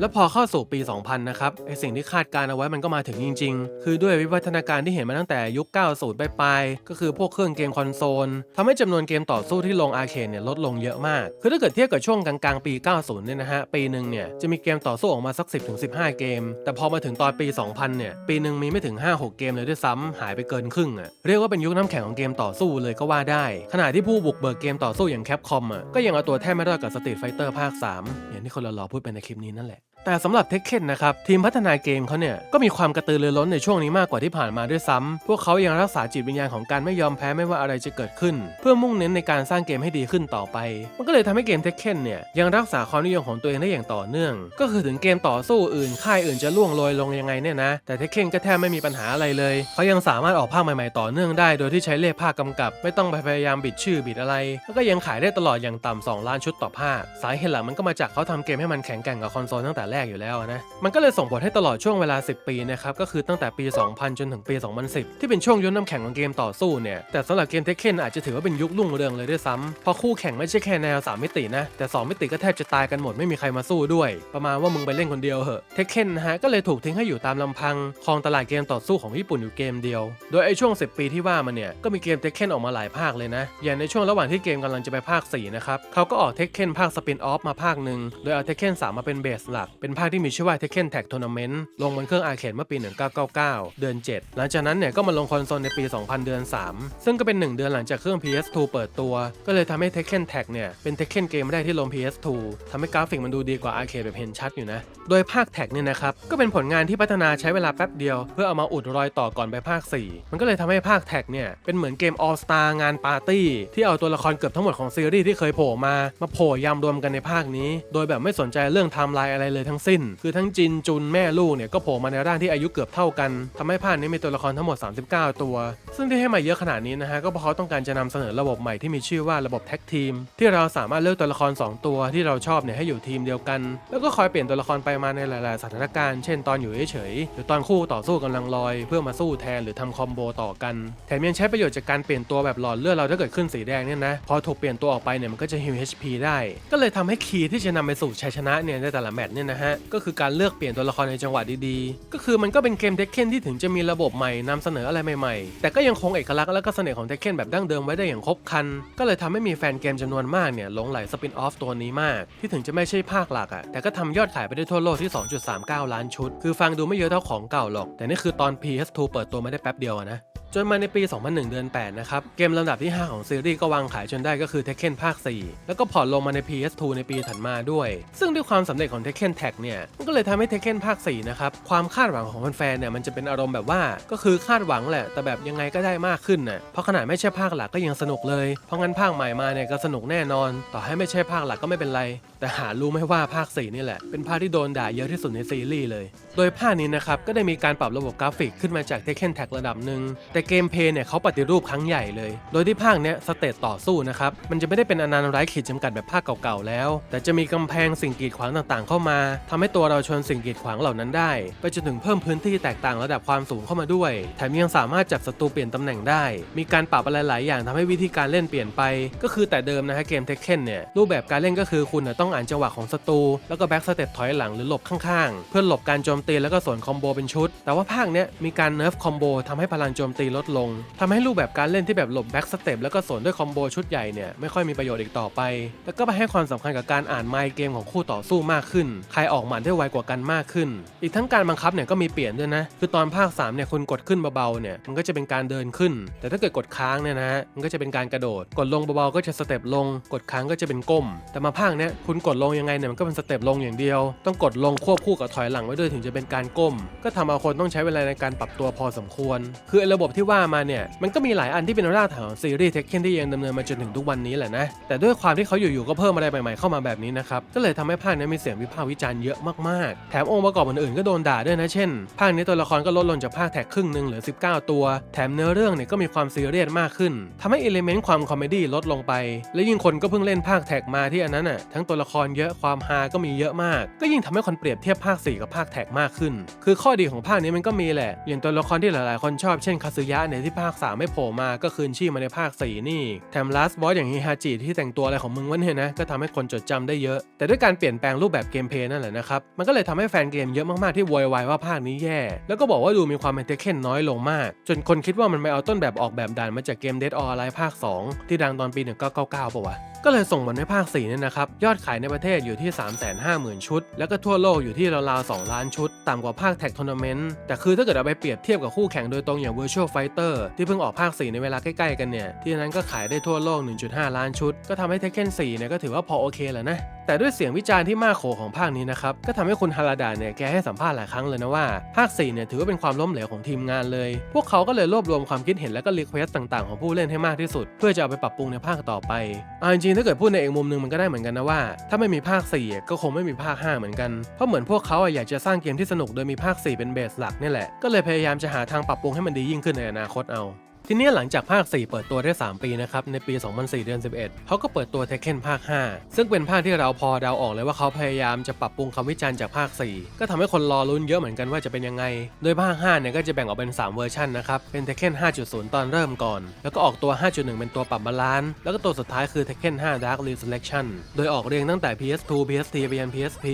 S1: แล้วพอเข้าสู่ปี 2000 นะครับไอสิ่งที่คาดการเอาไว้มันก็มาถึงจริง ๆ คือด้วยวิวัฒนาการที่เห็นมาตั้งแต่ยุค 90 ไปลายๆก็คือพวกเครื่องเกมคอนโซลทำให้จำนวนเกมต่อสู้ที่ลงอาร์เคดเนี่ยลดลงเยอะมาก คือถ้าเกิดเทียบกับช่วงกลางๆ ปี 90 เนี่ยนะฮะ ปีหนึ่งเนี่ยจะมีเกมต่อสู้ออกมาสัก 10-15 เกม แต่พอมาถึงตอนปี 2000 เนี่ย ปีหนึ่งมีไม่ถึง 5-6 เกมเลยด้วยซ้ำหายไปเกินครึ่งอะ เรียกว่าเป็นยุคน้ำแข็งของเกมต่อสู้เลยก็ว่าได้ ขณะที่ผู้บุกเบิกเกมต่อสู้อย่างแคปคอมอะก็ยังเอาตัวแทบไม่รอดกับสตรีทไฟเตอร์ภาค 3 อย่างที่คนเรารอพูดไปในคลิปนี้นั่นแหละ แต่สำหรับเทคเ e นนะครับทีมพัฒนาเกมเขาเนี่ยก็มีความกระตือรือร้นในช่วงนี้มากกว่าที่ผ่านมาด้วยซ้ำพวกเขายังรักษาจิตวิญญาณของการไม่ยอมแพ้ไม่ว่าอะไรจะเกิดขึ้น เพื่อมุ่งเน้นในการสร้างเกมให้ดีขึ้นต่อไป มันก็เลยทำให้เกมเทคเ e นเนี่ยยังรักษาความนิยมของตัวเองได้อย่างต่อเนื่อง ก็คือถึงเกมต่อสู้อื่นค่ายอื่นจะล่วงโรยลงยังไงเนี่ยนะแต่เทคเ e นก็แทบไม่มีปัญหาอะไรเลยเขายังสามารถออกภาคใหม่ๆต่อเนื่องได้ โดยที่ใช้เลขภาคกำกับ ไม่ต้องไปพยายามบิดชื่อบิดอะไร แล้วก็ยังขายได้ตลอดอย่างต่ำ2ล้านชุดต่อภาค สาเหตุหลักมันก็มาจากเขาทำเกมให้มันแข็งแกร่งกับคอนโซลตั้งแต่แรกอยู่แล้วนะ มันก็เลยส่งผลให้ตลอดช่วงเวลา 10 ปีนะครับ ก็คือตั้งแต่ปี 2000 จนถึงปี 2010 ที่เป็นช่วงยุคน้ำแข็งของเกมต่อสู้เนี่ย แต่สำหรับเกมเทคเคนอาจจะถือว่าเป็นยุครุ่งเรืองเลยด้วยซ้ำเพราะคู่แข่งไม่ใช่แค่แนว 3 มิตินะ แต่ 2 มิติก็แทบจะตายกันหมดไม่มีใครมาสู้ด้วย ประมาณว่ามึงไปเล่นคนเดียวเหอะเทคเคนนะฮะก็เลยถูกทิ้งให้อยู่ตามลำพังครองตลาดเกมต่อสู้ของญี่ปุ่นอยู่เกมเดียว โดยไอ้ช่วง 10 ปีที่ว่ามันเนี่ยก็มีเกมเทคเคนออกมาหลายภาคเลยนะ อย่างในช่วงระหว่างที่เกมกำลังจะไปภาค4นะครับเขาก็ออกเทคเคนภาคสปินออฟมาภาคหนึ่งโดยเอาเทคเคน3มาเป็นเบสหลักเป็นภาคที่มีชื่อว่า Tekken Tag Tournament ลงบนเครื่องอาร์เคดเมื่อปี 1999 เดือน 7 หลังจากนั้นเนี่ยก็มาลงคอนโซลในปี 2000 เดือน 3 ซึ่งก็เป็น 1 เดือนหลังจากเครื่อง PS2 เปิดตัว ก็เลยทำให้ Tekken Tag เนี่ยเป็น Tekken เกมแรกที่ลง PS2 ทำให้กราฟิกมันดูดีกว่าอาร์เคดแบบเห็นชัดอยู่นะ โดยภาคแท็กเนี่ยนะครับก็เป็นผลงานที่พัฒนาใช้เวลาแป๊บเดียว เพื่อเอามาอุดรอยต่อก่อนไปภาค 4 มันก็เลยทำให้ภาคแท็กเนี่ยเป็นเหมือนเกม All Star งานปาร์ตี้ที่เอาตัวละครเกือบทั้งหมดของซีรีส์ที่เคยโผล่มามาโผล่ยำรวมกันในภาคนี้ โดยแบบไม่สนใจเรื่องไทม์ไลน์อะไรเลยทั้งสิ้น คือทั้งจินจุนแม่ลูกเนี่ยก็โผล่มาในร่างที่อายุเกือบเท่ากันทำให้ภาคนี้มีตัวละครทั้งหมด 39 ตัว ซึ่งที่ให้มาเยอะขนาดนี้นะฮะก็เพราะเขาต้องการจะนำเสนอระบบใหม่ที่มีชื่อว่าระบบแท็กทีม ที่เราสามารถเลือกตัวละคร 2 ตัวที่เราชอบเนี่ยให้อยู่ทีมเดียวกัน แล้วก็คอยเปลี่ยนตัวละครไปมาในหลาย ๆ สถานการณ์ เช่นตอนอยู่เฉยๆหรือตอนคู่ต่อสู้กำลังลอย เพื่อมาสู้แทนหรือทำคอมโบต่อกัน แถมยังใช้ประโยชน์จากการเปลี่ยนตัวแบบหลอดเลือดเราถ้าเกิดขึ้นสีแดงเนี่ยนะพอถูกเปลี่ยนตัวออกไปเนี่ยมันก็จะฮิว HP ได้ ก็เลยทำให้คีย์ที่จะนำไปสู่ชัยชนะเนี่ยในแต่ละแมตช์เนี่ยนะฮะ ก็คือการเลือกเปลี่ยนตัวละครในจังหวะดีๆ ก็คือมันก็เป็นเกมเทคเคนที่ถึงจะมีระบบใหม่นำเสนออะไรใหม่ๆ แต่ก็ยังคงเอกลักษณ์และก็เสน่ห์ของเทคเคนแบบดั้งเดิมไว้ได้อย่างครบครัน ก็เลยทำให้มีแฟนเกมจำนวนมากเนี่ยหลงไหลสปินออฟตัวนี้มาก ที่ถึงจะไม่ใช่ภาคหลักอะแต่ก็ทำยอดขายไปได้ทั่วโลกที่ 2.39 ล้านชุด คือฟังดูไม่เยอะเท่าของเก่าหรอก แต่นี่คือตอน PS2 เปิดตัวมาได้แป๊บเดียวนะจนมาในปี 2001 เดือน 8 นะครับ เกมลำดับที่ 5 ของซีรีส์ก็วางขายจนได้ก็คือ Tekken ภาค 4 แล้วก็พอร์ตลงมาใน PS2 ในปีถัดมาด้วย ซึ่งด้วยความสำเร็จของ Tekken Tag เนี่ยมันก็เลยทำให้ Tekken ภาค4นะครับความคาดหวังของแฟนๆเนี่ยมันจะเป็นอารมณ์แบบว่าก็คือคาดหวังแหละ แต่แบบยังไงก็ได้มากขึ้นน่ะเพราะขนาดไม่ใช่ภาคหลักก็ยังสนุกเลย เพราะงั้นภาคใหม่มาเนี่ยก็สนุกแน่นอน ต่อให้ไม่ใช่ภาคหลักก็ไม่เป็นไร แต่หารู้ไหมว่าภาค4นี่แหละเป็นภาคที่โดนด่าเยอะที่สุดในซีรีส์เลย โดยภาคนี้นะครับก็ได้มีการปรับระบบกราฟิกขึ้นมาจาก Tekken Tag ระดับหนึ่งแต่เกมเพลย์เนี่ยเขาปฏิรูปครั้งใหญ่เลย โดยที่ภาคเนี้ยสเตตต่อสู้นะครับมันจะไม่ได้เป็นอนันต์ไร้ขีดจำกัดแบบภาคเก่าๆแล้ว แต่จะมีกำแพงสิ่งกีดขวางต่างๆ เข้ามาทำให้ตัวเราชนสิ่งกีดขวางเหล่านั้นได้ ไปจนถึงเพิ่มพื้นที่แตกต่างระดับความสูงเข้ามาด้วย แถมยังสามารถจับศัตรูเปลี่ยนตำแหน่งได้ มีการปรับอะไรหลายอย่างทำให้วิธีการเล่นเปลี่ยนไป ก็คือแต่เดิมนะฮะเกมเทคเคนเนี่ยรูปแบบการเล่นก็คือคุณต้องอ่านจังหวะของศัตรูแล้วก็แบ็กสเต็ปถอยหลังหรือหลบข้างๆ เพื่อหลบการโจมตีแล้วก็สวนคอมโบเป็นชุด แต่ว่าภาคเนี้ยมีการเนิร์ฟคอมโบทำให้พลังโจมตีลดลงทำให้รูปแบบการเล่นที่แบบหลบแบ็กสเต็ปแล้วก็สวนด้วยคอมโบชุดใหญ่เนี่ยไม่ค่อยมีประโยชน์อีกต่อไป แล้วก็ไปให้ความสำคัญกับการอ่านไมล์เกมของคู่ต่อสู้มากขึ้นใครออกหมัดได้ไวกว่ากันมากขึ้น อีกทั้งการบังคับเนี่ยก็มีเปลี่ยนด้วยนะ คือตอนภาค3เนี่ยคุณกดขึ้นเบาๆเนี่ยมันก็จะเป็นการเดินขึ้น แต่ถ้าเกิดกดค้างเนี่ยนะฮะมันก็จะเป็นการกระโดด กดลงเบาๆก็จะสเต็ปลง กดค้างก็จะเป็นก้ม แต่มาภาคเนี้ยคุณกดลงยังไงเนี่ยมันก็เป็นสเต็ปลงอย่างเดียว ต้องกดลงควบคู่กับถอยหลังไว้ด้วยถึงจะเป็นการก้ม ก็ทำเอาคนต้องใช้เวลาในการปรับตัวพอสมควร คือไอ้ระบบที่ว่ามาเนี่ยมันก็มีหลายอันที่เป็นรากฐานของซีรีส์เทคเคนที่ยังดำเนินมาจนถึงทุกวันนี้แหละนะแต่ด้วยความที่เขาอยู่ๆก็เพิ่มอะไรใหม่ๆเข้ามาแบบนี้นะครับก็เลยทำให้ภาคนี้มีเสียงวิพากษ์วิจารณเยอะมากๆ แถมองค์ประกอบอื่นๆก็โดนด่าด้วยนะเช่น ภาคนี้ตัวละครก็ลดลงจากภาคแท็กครึ่งหนึ่งเหลือ 19 ตัว แถมเนื้อเรื่องเนี่ยก็มีความซีเรียสมากขึ้นทำให้เอลิเมนต์ความคอมเมดี้ลดลงไป และยิ่งคนก็เพิ่งเล่นภาคแท็กมาที่อันนั้นอะทั้งตัวละครเยอะความฮาก็มีเยอะมาก ก็ยิ่งทำให้คนเปรียบเทียบภาค 4 กับภาคแท็กมากขึ้น คือข้อดีของภาคนี้มันก็มีแหละ อย่างตัวละครที่หลายๆ คนชอบเช่นคาซึยะเนี่ยที่ภาค 3 ไม่โผล่มาก็คืนชีพมาในภาค 4 นี่ แถมลาสบอสอย่างฮิฮาจิที่แต่งตัวอะไรของมึงวะเนี่ยนะก็ทำให้คนจดจำได้เยอะ แต่ด้วยการเปลี่ยนแปลงรูปแบบเกมเพลย์นั่นแหละนะครับ มันก็เลยทำให้แฟนเกมเยอะมากๆที่โวยวายว่าภาคนี้แย่ แล้วก็บอกว่าดูมีความเป็นเทคเคนน้อยลงมาก จนคนคิดว่ามันไปเอาต้นแบบออกแบบด่านมาจากเกม Dead or Alive ภาค 2 ที่ดังตอนปี 1999ป่าวะก็เลยส่งผลให้ภาค4เนี่ยนะครับ ยอดขายในประเทศอยู่ที่ 350,000 ชุด แล้วก็ทั่วโลกอยู่ที่ราวๆ 2 ล้านชุด ต่ำกว่าภาคแท็กทัวร์นาเมนต์แต่คือถ้าเกิดเอาไปเปรียบเทียบกับคู่แข่งโดยตรงอย่าง Virtual Fighter ที่เพิ่งออกภาค 4 ในเวลาใกล้ๆกันเนี่ย ที่นั้นก็ขายได้ทั่วโลก 1.5 ล้านชุด ก็ทำให้ Tekken 4เนี่ยก็ถือว่าพอโอเคแหละนะแต่ด้วยเสียงวิจารณ์ที่มากโขของภาคนี้นะครับ ก็ทำให้คุณฮาราดาเนี่ยแกให้สัมภาษณ์หลายครั้งเลยนะว่า ภาค4เนี่ยถือว่าเป็นความล้มเหลวของทีมงานเลย พวกเขาก็เลยรวบรวมความคิดเห็นและก็รีเควสต่างๆของผู้เล่นให้มากที่สุด เพื่อจะเอาไปปรับปรุงในภาคต่อไปเอาจริงๆถ้าเกิดพูดในอีกมุมหนึงมันก็ได้เหมือนกันนะว่า ถ้าไม่มีภาค 4 ก็คงไม่มีภาค 5 เหมือนกัน เพราะเหมือนพวกเขาอะอยากจะสร้างเกมที่สนุกโดยมีภาค 4 เป็นเบสหลักนี่แหละ ก็เลยพยายามจะหาทางปรับปรุงให้มันดียิ่งขึ้นในอนาคตเอา ทีนี้หลังจากภาค 4 เปิดตัวได้ 3 ปีนะครับ ในปี 2004 เดือน 11 เขาก็เปิดตัว Tekken ภาค 5 ซึ่งเป็นภาคที่เราพอเดาออกเลยว่าเขาพยายามจะปรับปรุงคำวิจารณ์จากภาค 4 ก็ทำให้คนรอลุ้นเยอะเหมือนกันว่าจะเป็นยังไง โดยภาค 5 เนี่ยก็จะแบ่งออกเป็น 3 เวอร์ชันนะครับ เป็น Tekken 5.0 ตอนเริ่มก่อน แล้วก็ออกตัว 5.1 เป็นตัวปรับบาลานซ์ แล้วก็ตัวสุดท้ายคือ Tekken 5 Dark Resurrection โดยออกเรียงตั้งแต่ PS2 PSP ไปยัน PSP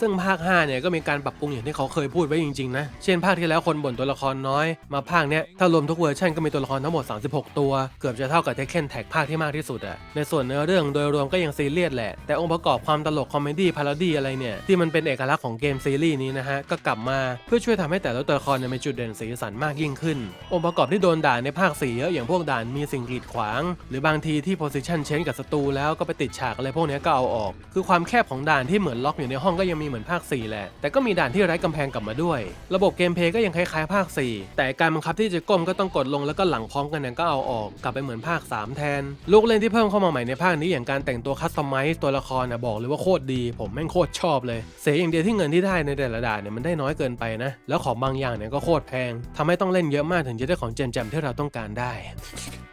S1: ซึ่งภาค 5 เนี่ยก็มีการปรับปรุงอย่างที่เขาเคยพูดไว้จริงๆนะ เช่นภาคที่แล้วคนบ่นตัวละครน้อย มาภาคเนี้ยถ้ารวมทุกเวอร์ชันก็มีตัวละครรทั้งหมด 36 ตัว เกือบจะเท่ากับเทคเคนแท็กภาคที่มากที่สุดอะในส่วนเนื้อเรื่องโดยรวมก็ยังซีเรียสแหละ แต่องค์ประกอบความตลกคอมเมดี้พาราดี้อะไรเนี่ย ที่มันเป็นเอกลักษณ์ของเกมซีรีส์นี้นะฮะ ก็กลับมาเพื่อช่วยทำให้แต่ละตัวละครเนี่ยมีจุดเด่นสีสันมากยิ่งขึ้น องค์ประกอบที่โดนด่านในภาค4เยอะอย่างพวกด่านมีสิ่งกีดขวาง หรือบางทีที่ position change กับศัตรูแล้วก็ไปติดฉากอะไรพวกนี้ก็เอาออก คือความแคบของด่านที่เหมือนล็อกอยู่ในห้องก็ยังมีเหมือนภาค4แหละ แต่ก็มีด่านที่ไร้กำแพงกลับมาด้วย ระบบเกมเพย์ก็ยังคล้ายๆภาค 4 แต่การบังคับที่จะก้มก็ต้องกดลงแล้วก็หลังพร้อมกันเนี่ยก็เอาออกกลับไปเหมือนภาค 3 แทน ลูกเล่นที่เพิ่มเข้ามาใหม่ในภาคนี้อย่างการแต่งตัวคัสตอมไมซ์ตัวละครนะบอกเลยว่าโคตรดี ผมแม่งโคตรชอบเลย เสียอย่างเดียวที่เงินที่ได้ในแต่ละด่านเนี่ยมันได้น้อยเกินไปนะ แล้วของบางอย่างเนี่ยก็โคตรแพงทำให้ต้องเล่นเยอะมากถึงจะได้ของเจนแจมที่เราต้องการได้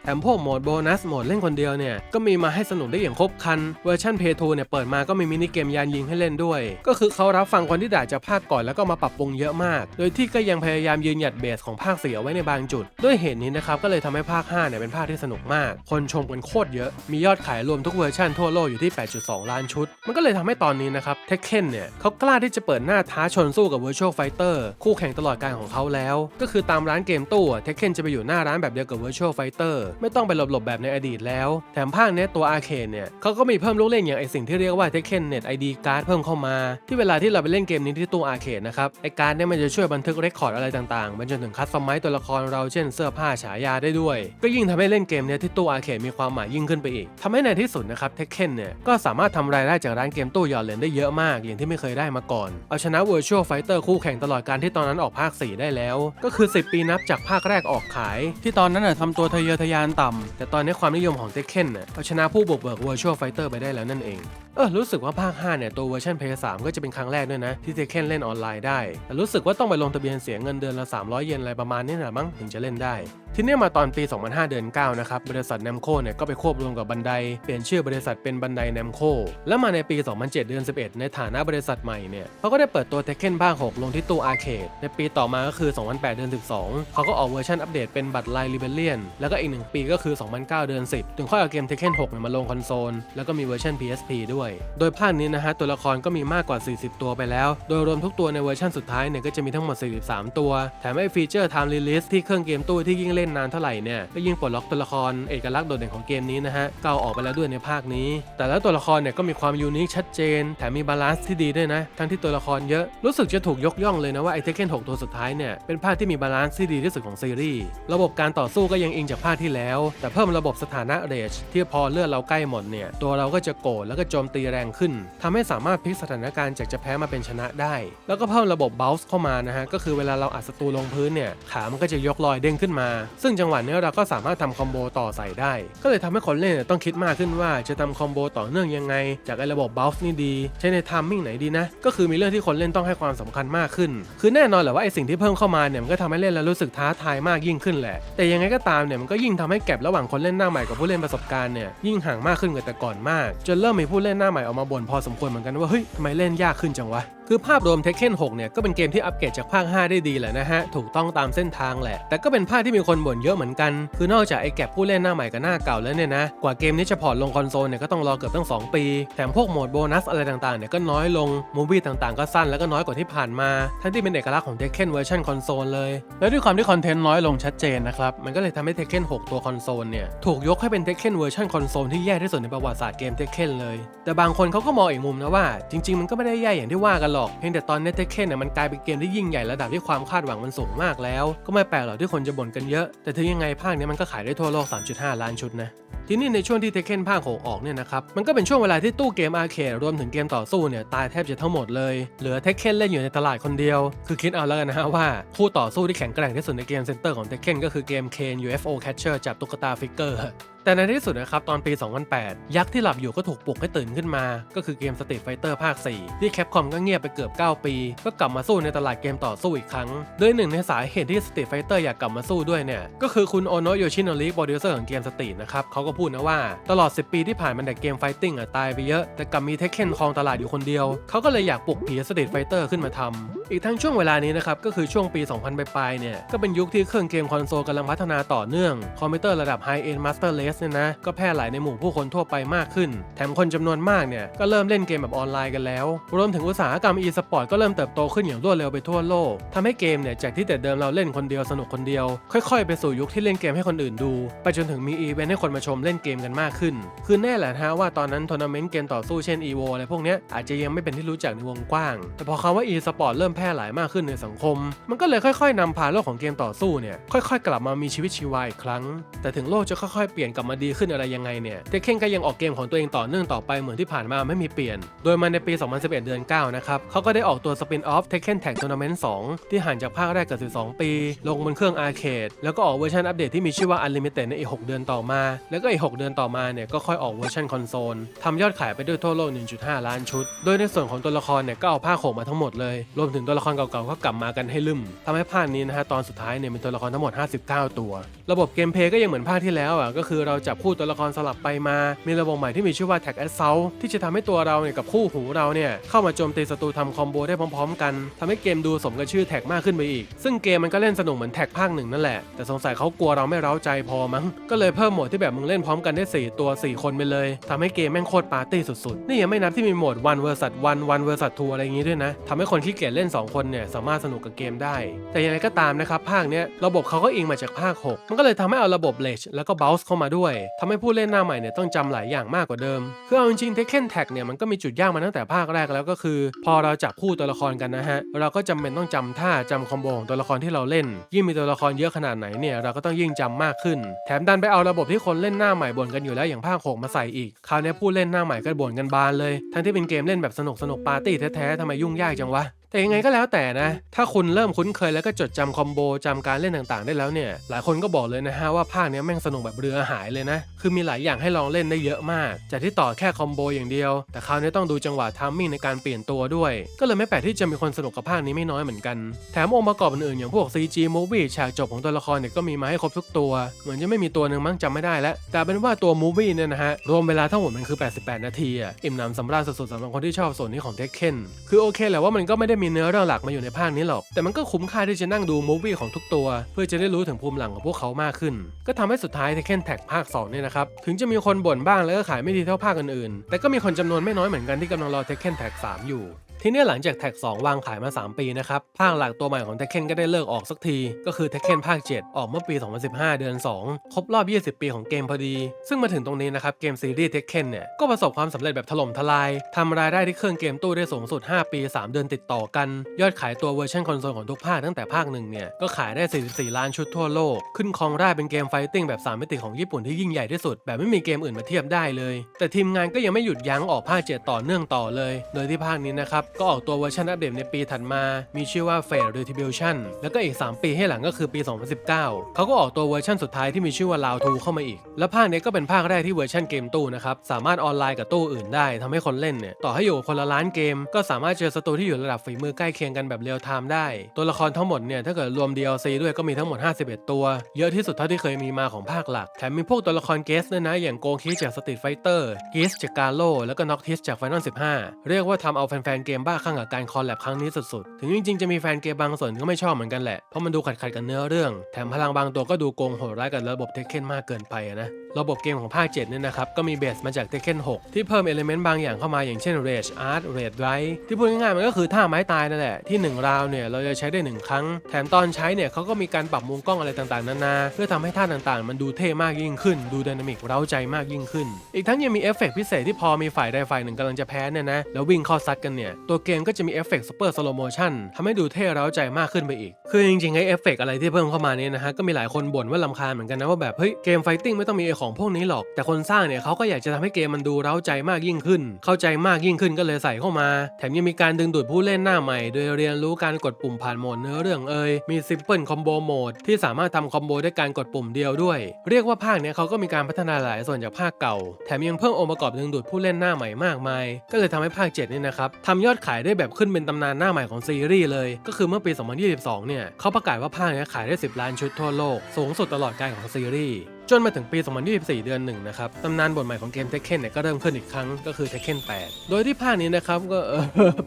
S1: แถมพวกโหมดโบนัสโหมดเล่นคนเดียวเนี่ย ก็มีมาให้สนุกได้อย่างครบครัน เวอร์ชันเพย์ทูเนี่ยเปิดมาก็มีมินิเกมยานยิงให้เล่นด้วย ก็คือเขารับฟังคนที่ด่าจากภาคก่อนแล้วก็มาปรับปรุงเยอะมาก โดยที่ก็ยังพยายามยืนหยัดเบสของภาค4เอาไว้ในบางจุด ด้วยเหตุนี้นะครับก็เลยทำให้ภาค5เนี่ยเป็นภาคที่สนุกมาก คนชมกันโคตรเยอะ มียอดขายรวมทุกเวอร์ชันทั่วโลกอยู่ที่ 8.2 ล้านชุด มันก็เลยทำให้ตอนนี้นะครับเทคเคนเนี่ยเขากล้าที่จะเปิดหน้าท้าชนสู้กับ Virtual Fighter คู่แข่งตลอดการของเขาแล้ว ก็คือตามร้านเกมตู้เทคเคนจะไปอยู่หน้าร้านแบบเดียวกับ Virtual Fighter ไม่ต้องไปหลบๆแบบในอดีตแล้ว แถมภาคเนี้ยตัวอาร์เคดเนี่ยเขาก็มีเพิ่มลูกเล่นอย่างไอสิ่งที่เรียกว่า Tekken Net ID Card เพิ่มเข้ามา ที่เวลาที่เราไปเล่นเกมนี้ที่ตู้อาร์เคดนะครับไอการ์ดเนี่ยมันจะช่วยบันทึกเรคคอร์ดอะไรต่างๆไปจนถึงคัสตอมไมซ์ตัวละครเราเช่นเสื้อผ้าฉายาได้ด้วย ก็ยิ่งทำให้เล่นเกมเนี้ยที่ตู้อาร์เคดมีความหมายยิ่งขึ้นไปอีกทำให้ในที่สุดนะครับเทคเคนเนี่ยก็สามารถทำรายได้จากร้านเกมตู้หยอดเหรียญได้เยอะมากอย่างที่ไม่เคยได้มาก่อน เอาชนะ Virtual Fighter คู่แข่งตลอดการที่ตอนนั้นออกภาค 4 ได้แล้ว ก็คือ 10 ปีนับจากภาคแรกออกขาย ที่ตอนนั้นน่ะทำตัวทะเยอทะยานต่ำแต่ตอนนี้ความนิยมของเทคเคนน่ะเอาชนะผู้บุกเบิก Virtual Fighter ไปได้แล้วนั่นเองเออรู้สึกว่าภาค 5 เนี่ย ตัวเวอร์ชัน PS3 ก็จะเป็นครั้งแรกด้วยนะ ที่เทคเคนเล่นออนไลน์ได้ แต่รู้สึกว่าต้องไปลงทะเบียนเสียเงินเดือนละ 300 เยนอะไรประมาณนี้แหละมั้งถึงจะเล่นได้ ทีนี้มาตอนปี 2005 เดือน 9 นะครับ บริษัท n นมโคเนี่ยก็ไปควบรวมกับบันได เปลี่ยนชื่อบริษัทเป็นบันได n นมโคแล้วมาในปี 2007 เดือน 11 ในฐานะบริษัทใหม่เนี่ยเขาก็ได้เปิดตัวเทคเคนภาค 6 ลงที่ตู้อาร์เคด ในปีต่อมาก็คือ 2008 เดือน 12 เขาก็ออกเวอร์ชันอัปเดตเป็นบัตรไลน์ริเบเลียนแล้วก็อีก 1 ปีก็คือ 2009 เดือน 10 ถึงค่อยเอาเกมเทคเคน6เนี่ยมาลงคอนโซล แล้วก็มีเวอร์ชัน PSP ด้วย โดยภาคนี้นะฮะตัวละครก็มีมากกว่า 40 ตัวไปแล้ว โดยรวมทุกตัวในเวอร์ชันสุดท้ายเนี่ยก็จะมีทั้งหมด 43 ตัว แถมไอ้ฟีเจอร์ Time Release ที่เครื่องเกมตู้ที่ยิ่งเล่นนานเท่าไหร่เนี่ยก็ยิ่งปลดล็อกตัวละครเอกลักษณ์โดดเด่นของเกมนี้นะฮะก็เอาออกไปแล้วด้วยในภาคนี้ แต่ละตัวละครเนี่ยก็มีความยูนิคชัดเจน แถมมีบาลานซ์ที่ดีด้วยนะ ทั้งที่ตัวละครเยอะรู้สึกจะถูกยกย่องเลยนะว่าไอเทเคน6ตัวสุดท้ายเนี่ยเป็นภาคที่มีบาลานซ์ที่ดีที่สุดของซีรีส์ระบบการต่อสู้ก็ยังอิงจากภาคที่แล้ว แต่เพิ่มระบบสถานะเรจที่พอเลือดเราใกล้หมดเนี่ยตัวเราก็จะโกรธแล้วก็โจมตีแรงขึ้นทำให้สามารถพลิกสถานการณ์จากจะแพ้มาเป็นชนะได้ แล้วก็เพิ่มระบบบัลส์เข้ามานะฮะก็คือเวลาเราอัดศัตรูลงพื้นเนี่ยขามันก็จะยกลอยเด้งขึ้นมาซึ่งจังหวะเนี้เราก็สามารถทำคอมโบต่อใส่ได้ ก็เลยทำให้คนเล่นต้องคิดมากขึ้นว่าจะทำคอมโบต่อเนื่องยังไง จากไอ้ระบบบัลส์นี่ดี ใช้ในทัมมิ่งไหนดีนะ ก็คือมีเรื่องที่คนเล่นต้องให้ความสำคัญมากขึ้น คือแน่นอนแหละว่าไอ้สิ่งที่เพิ่มเข้ามาเนี่ยมันก็ทำให้เล่นแล้วรู้สึกท้าทายมากยิ่งขึ้นแหละ แต่ยังไงก็ตามเนี่ยมันก็ยิ่งทำให้แก็บระหว่างคนเล่นหน้าใหม่กับผู้เล่นประสบการณ์เนี่ยยิ่งห่างมากขึ้นกว่าแต่ก่อนมาก จนเริ่มมีผู้เล่นหน้าใหม่ออกมาบ่นพอสมควรเหมือนกันว่าเฮ้ยทำไมเล่นยากขึ้นจังวะ คือภาพรวม Tekken 6 เนี่ยก็เป็นเกมที่อัปเกรดจากภาค 5 ได้ดีแหละนะฮะ ถูกต้องตามเส้นทางแหละ แต่ก็เป็นภาคที่มีคนบ่นเยอะเหมือนกัน คือนอกจากไอ้แก็บผู้เล่นหน้าใหม่กับหน้าเก่าแล้วเนี่ยนะ กว่าเกมนี้จะพอร์ตลงคอนโซลเนี่ยก็ต้องรอเกือบตั้ง 2 ปี แถมพวกโหมดโบนัสอะไรต่างๆเนี่ยก็น้อยลงมูวี่ต่างๆก็สั้นแล้วก็น้อยกว่าที่ผ่านมา ทั้งที่เป็นเอกลักษณ์ของ Tekken เวอร์ชันคอนโซลเลย แล้วด้วยความที่คอนเทนต์น้อยลงชัดเจนนะครับ มันก็เลยทำให้ Tekken 6 ตัวคอนโซลเนี่ยถูกยกให้เป็น Tekken เวอร์ชันคอนโซลที่แย่ที่สุดในประวัติศาสตร์เกม Tekken เลย แต่บางคนเขาก็มองอีกมุมนะว่า จริง ๆ มันก็ไม่ได้แย่อย่างที่ว่ากันหรอก เพียงแต่ตอนเนี้ Tekken เนี่ยมันกลายเป็นเกมที่ยิ่งใหญ่ระดับที่ความคาดหวังมันสูงมากแล้ว ก็ไม่แปลกหรอกที่คนจะบ่นกันเยอะ แต่ถึงยังไงภาคนี้มันก็ขายได้ทั่วโลก 3.5 ล้านชุดนะ ทีนี้ในช่วงที่ Tekken ภาค6ออกเนี่ยนะครับ มันก็เป็นช่วงเวลาที่ตู้เกมอาร์เคดรวมถึงเกมต่อสู้เนี่ยตายแทบจะทั้งหมดเลย เหลือ Tekken เล่นอยู่ในตลาดคนเดียว คือคิดเอาแล้วกันนะฮะว่า คู่ต่อสู้ที่แข็งแกร่งที่สุดในเกมเซ็นเตอร์ของ Tekken ก็คือเกม Kane UFO Catcher จับตุ๊กตาฟิกเกอร์แต่ในที่สุดนะครับ ตอนปี 2008 ยักษ์ที่หลับอยู่ก็ถูกปลุกให้ตื่นขึ้นมา ก็คือเกม Street Fighter ภาค 4 ที่แคปคอมก็เงียบไปเกือบ 9 ปี ก็กลับมาสู้ในตลาดเกมต่อสู้อีกครั้ง โดยหนึ่งในสาเหตุที่ Street Fighter อยากกลับมาสู้ด้วยเนี่ย ก็คือคุณโอโนโยชิโนริโปรดิวเซอร์ของเกม Street นะครับเขาก็พูดนะว่า ตลอด 10 ปีที่ผ่านมาแต่เกมไฟติ้งอะตายไปเยอะ แต่กลับมีเทคเคนครองตลาดอยู่คนเดียว เขาก็เลยอยากปลุกผี Street Fighter ขึ้นมาทำอีกทั้งช่วงเวลานี้นะครับ ก็คือช่วงปี 2000 ปลายๆเนี่ย ก็เป็นยุคที่เครื่องเกมคอนโซลกำลังพัฒนาต่อเนื่อง คอมพิวเตอร์ระดับ High End Master Race เนี่ยนะ ก็แพร่หลายในหมู่ผู้คนทั่วไปมากขึ้น แถมคนจำนวนมากเนี่ยก็เริ่มเล่นเกมแบบออนไลน์กันแล้วรวมถึงอุตสาหกรรม e-sport ก็เริ่มเติบโตขึ้นอย่างรวดเร็วไปทั่วโลกทำให้เกมเนี่ยจากที่แต่เดิมเราเล่นคนเดียวสนุกคนเดียว ค่อย ๆ ไปสู่ยุคที่เล่นเกมให้คนอื่นดู ไปจนถึงมีอีเวนต์ให้คนมาชมเล่นเกมกันมากขึ้น คือแน่แหละฮะว่าตอนนั้นทัวร์นาเมนต์เกมต่อสู้เช่น EVO อะไรพวกนี้อาจจะยังไม่เป็นที่รู้จักในวงกว้าง แต่พอคำว่า e-sport เริ่มแพร่หลายมากขึ้นในสังคม มันก็เลยค่อยๆนำพาโลกของเกมต่อสู้เนี่ยค่อยๆ กลับมามีชีวิตชีวาอีกครั้ง แต่ถึงโลกจะค่อยๆเปลี่ยนกลับมาดีขึ้นอะไรยังไงเนี่ยเทคเคนก็ยังออกเกมของตัวเองต่อเนื่องต่อไปเหมือนที่ผ่านมาไม่มีเปลี่ยน โดยมาในปี 2011 เดือน 9 นะครับเขาก็ได้ออกตัว Spin Off Tekken Tag Tournament 2ที่ห่างจากภาคแรกเกับ12 ปี ลงบนเครื่องอาร์เคดแล้วก็ออกเวอร์ชันอัปเดตที่มีชื่อว่า Unlimited ในอีก 6 เดือนต่อมา แล้วก็อีก6 เดือนต่อมาเนี่ยก็ค่อยออกเวอร์ชันคอนโซลทำยอดขายไปด้วยทั่วโลก 1.5 ล้านชุด โดยในส่วนของตัวละครเนี่ยก็เอาภาคโขงมาทั้งหมดเลย รวมถึงตัวละครเก่าๆก็กลับมากันให้ลืมทำให้ภาคนี้นะฮะตอนสุดท้ายเนี่ยมีตัวละครทั้งหมด 59 ตัว ระบบเกมเพลย์ก็ยังเหมือนภาคที่แล้วอะก็คือเราจับคู่ตัวละครสลับไปมา มีระบบใหม่ที่มีชื่อว่า Tag Assault ที่จะทำให้ตัวเราเนี่ยกับคู่หูเราเนี่ยเข้ามาโจมตีศัตรูทำคอมโบได้พร้อม ๆ กันทำให้เกมดูสมกับชื่อแท็กมากขึ้นไปอีก ซึ่งเกมมันก็เล่นสนุกเหมือนแท็กภาคหนึ่งนั่นแหละแต่สงสัยเขากลัวเราไม่เร้าใจพอมั้งก็เลยเพิ่มโหมดที่แบบมึงเล่นพร้อมกันได้ 4 ตัว 4 คนไปเลยทำให้เกมแม่งโคตรปาร์ตี้สุดๆ นี่ยังไม่นับที่มีโหมด one vs one one vs two อะไรอย่างงี้ด้วยนะทำให้คนที่เกียจเล่น 2 คนเนี่ยสามารถสนุกกับเกมได้ แต่อย่างไรก็ตามนะครับภาคเนี้ยระบบเขาก็อิงมาจากภาค 6 มันก็เลยทำให้เอาระบบเลชแล้วก็ bounce เข้ามาด้วยทำให้ผู้เล่นหน้าใหม่เนี่ยต้องจำหลายอย่างมากกว่าเดิมคือเอาจริงๆ Tekken Tag เนี่ยมันก็มีจุดยากมาตั้งแต่ภาคแรกแล้วก็คือ พอเราจับคู่ตัวละครกันนะฮะเราก็จำเป็นต้องจำท่าจำคอมโบของตัวละครที่เราเล่น ยิ่งมีตัวละครเยอะขนาดไหนเนี่ยเราก็ต้องยิ่งจำมากขึ้น แถมดันไปเอาระบบที่คนเล่นหน้าใหม่บ่นกันอยู่แล้วอย่างภาคหกมาใส่อีก คราวนี้ผู้เล่นหน้าใหม่ก็บ่นกันบานเลย ทั้งที่เป็นเกมเล่นแบบสนุกสนุกปาร์ตี้แท้ๆทำไมยุ่งยากจังวะ แต่ยังไงก็แล้วแต่นะ ถ้าคุณเริ่มคุ้นเคยแล้วก็จดจำคอมโบจำการเล่นต่างๆ ได้แล้วเนี่ย หลายคนก็บอกเลยนะฮะว่าภาคเนี้ยแม่งสนุกแบบเรือหายเลยนะ คือมีหลายอย่างให้ลองเล่นได้เยอะมาก จากที่ต่อแค่คอมโบอย่างเดียว แต่คราวนี้ต้องดูจังหวะทัมมิ่งในการเปลี่ยนตัวด้วย ก็เลยไม่แปลกที่จะมีคนสนุกกับภาคนี้ไม่น้อยเหมือนกัน แถมองค์ประกอบอื่นๆอย่างพวก CG movie ฉากจบของตัวละครเนี่ยก็มีมาให้ครบทุกตัว เหมือนจะไม่มีตัวหนึ่งมั้งจำไม่ได้แล้ว แต่เป็นว่าตัว movie เนี่ยนะฮะ รวมเวลาทั้งหมดมันคือ 88 นาทีอะ อิ่มหนำสำราญสุดๆสำหรับคนที่ชอบส่วนนี้ของ Tekken คือโอเคแหละว่ามันก็ไม่ได้มีมีเนื้อเรื่องหลักมาอยู่ในภาคนี้หรอก แต่มันก็คุ้มค่าที่จะนั่งดูมูฟวี่ของทุกตัว เพื่อจะได้รู้ถึงภูมิหลังของพวกเขามากขึ้น ก็ทำให้สุดท้ายเทเคนแท็กภาค2เนี่ยนะครับ ถึงจะมีคนบ่นบ้างแล้วก็ขายไม่ดีเท่าภาคอื่นๆ แต่ก็มีคนจำนวนไม่น้อยเหมือนกันที่กำลังรอเทคเคนแท็ก3อยู่ ทีนี้หลังจากแท็ก 2 วางขายมา 3 ปีนะครับ ภาคหลักตัวใหม่ของ Tekken ก็ได้เลิกออกสักที ก็คือ Tekken ภาค 7 ออกเมื่อปี 2015 เดือน 2 ครบรอบ 20 ปีของเกมพอดี ซึ่งมาถึงตรงนี้นะครับ เกมซีรีส์ Tekken เนี่ย ก็ประสบความสำเร็จแบบถล่มทลายทำรายได้ที่เครื่องเกมตู้ได้สูงสุด 5 ปี 3 เดือนติดต่อกัน ยอดขายตัวเวอร์ชันคอนโซลของทุกภาคตั้งแต่ภาคหนึ่งเนี่ย ก็ขายได้ 44 ล้านชุดทั่วโลก ขึ้นครองราชเป็นเกมไฟติ้งแบบ3มิติของญี่ปุ่นที่ยิ่งใหญ่ที่สุด แบบไม่มีเกมอื่นมาเทียบได้เลย แต่ทีมงานก็ยังไม่หยุดยั้งออกภาค7ต่อเนื่องต่อเลย โดยที่ภาคนี้นะครับก็ออกตัวเวอร์ชันอัปเดตในปีถัดมา มีชื่อว่า Fate Retribution แล้วก็อีก 3 ปีให้หลังก็คือปี 2019 เขาก็ออกตัวเวอร์ชันสุดท้ายที่มีชื่อว่า Lao 2เข้ามาอีก และภาคนี้ก็เป็นภาคแรกที่เวอร์ชันเกมตู้นะครับสามารถออนไลน์กับตู้อื่นได้ทำให้คนเล่นเนี่ยต่อให้อยู่คนละล้านเกม ก็สามารถเจอศัตรูที่อยู่ระดับฝีมือใกล้เคียงกันแบบเรียลไทม์ได้ ตัวละครทั้งหมดเนี่ยถ้าเกิดรวม DLC ด้วยก็มีทั้งหมด 51 ตัว เยอะที่สุดเท่าที่เคยมีมาของภาคหลักแถมมีพวกตัวละครเกสด้วยนะอย่างโกคิจากสตรีทไฟเตอร์กิสจากกาโลแล้วก็น็อกทิสจาก Final 15 เรียกว่าทำเอาแฟนๆเกมบ้าคลั่งกับการคอลแลบครั้งนี้สุดๆ ถึงจริงๆ จะมีแฟนเกมบางส่วนก็ไม่ชอบเหมือนกันแหละ เพราะมันดูขัดๆกันเนื้อเรื่อง แถมพลังบางตัวก็ดูโกงโหดร้ายกับระบบเทคเคนมากเกินไปนะ ระบบเกมของภาค7เนี่ยนะครับก็มีเบสมาจาก Tekken 6 ที่เพิ่มเอลิเมนต์บางอย่างเข้ามาอย่างเช่น Rage Art Rage Drive ที่พูดง่ายๆมันก็คือท่าไม้ตายนั่นแหละ ที่ 1 ราวเนี่ยเราจะใช้ได้ 1 ครั้ง แถมตอนใช้เนี่ยเขาก็มีการปรับมุมกล้องอะไรต่างๆนานา เพื่อทำให้ท่าต่างๆ มันดูเท่มากยิ่งขึ้น ดูไดนามิกเร้าใจมากยิ่งขึ้น อีกทั้งยังมีเอฟเฟกต์พิเศษที่พอมีฝ่ายใดฝ่ายหนึ่งกำลังจะแพ้เนี่ยนะแล้ววิ่งเข้าซัดกันเนี่ยตัวเกมก็จะมีเอฟเฟกต์ซูเปอร์สโลโมชั่นทำให้ดูเท่เร้าใจมากขึ้นไปอีก คือจริงๆไอเอฟเฟกต์อะไรที่เพิ่มเข้ามาเนี่ยนะฮะก็มีหลายคนบ่นว่าลำคาญเหมือนกันนะว่าแบบเฮ้ยเกมไฟติ้งไม่ต้องมีไอของพวกนี้หรอก แต่คนสร้างเนี่ยเขาก็อยากจะทำให้เกมมันดูเร้าใจมากยิ่งขึ้น เข้าใจมากยิ่งขึ้นก็เลยใส่เข้ามา แถมยังมีการดึงดูดผู้เล่นหน้าใหม่ โดยเรียนรู้การกดปุ่มผ่านโหมดเนื้อเรื่องเอ่ยมีซิมเพิลคอมโบโหมดที่สามารถทำคอมโบด้วยการกดปุ่มเดียวด้วย เรียกว่าภาคเนี้ยเขาก็มีการพัฒนาหลายส่วนจากภาคเก่า แถมยังเพิ่มองค์ประกอบดึงดูดผู้เล่นหน้าใหม่มากมาย ก็เลยทำให้ภาค 7 นี่นะครับทำยอดขายได้แบบขึ้นเป็นตำนานหน้าใหม่ของซีรีส์เลย ก็คือเมื่อปี 2022 เนี่ยเขาประกาศว่าภาคเนี้ขายได้ 10 ล้านชุดทั่วโลก สูงสุดตลอดการของซีรีส์ จนมาถึงปี 2024 เดือนหนึ่งนะครับตำนานบทใหม่ของเกม Tekken เนี่ยก็เริ่มขึ้นอีกครั้งก็คือ Tekken 8โดยที่ภาคนี้นะครับก็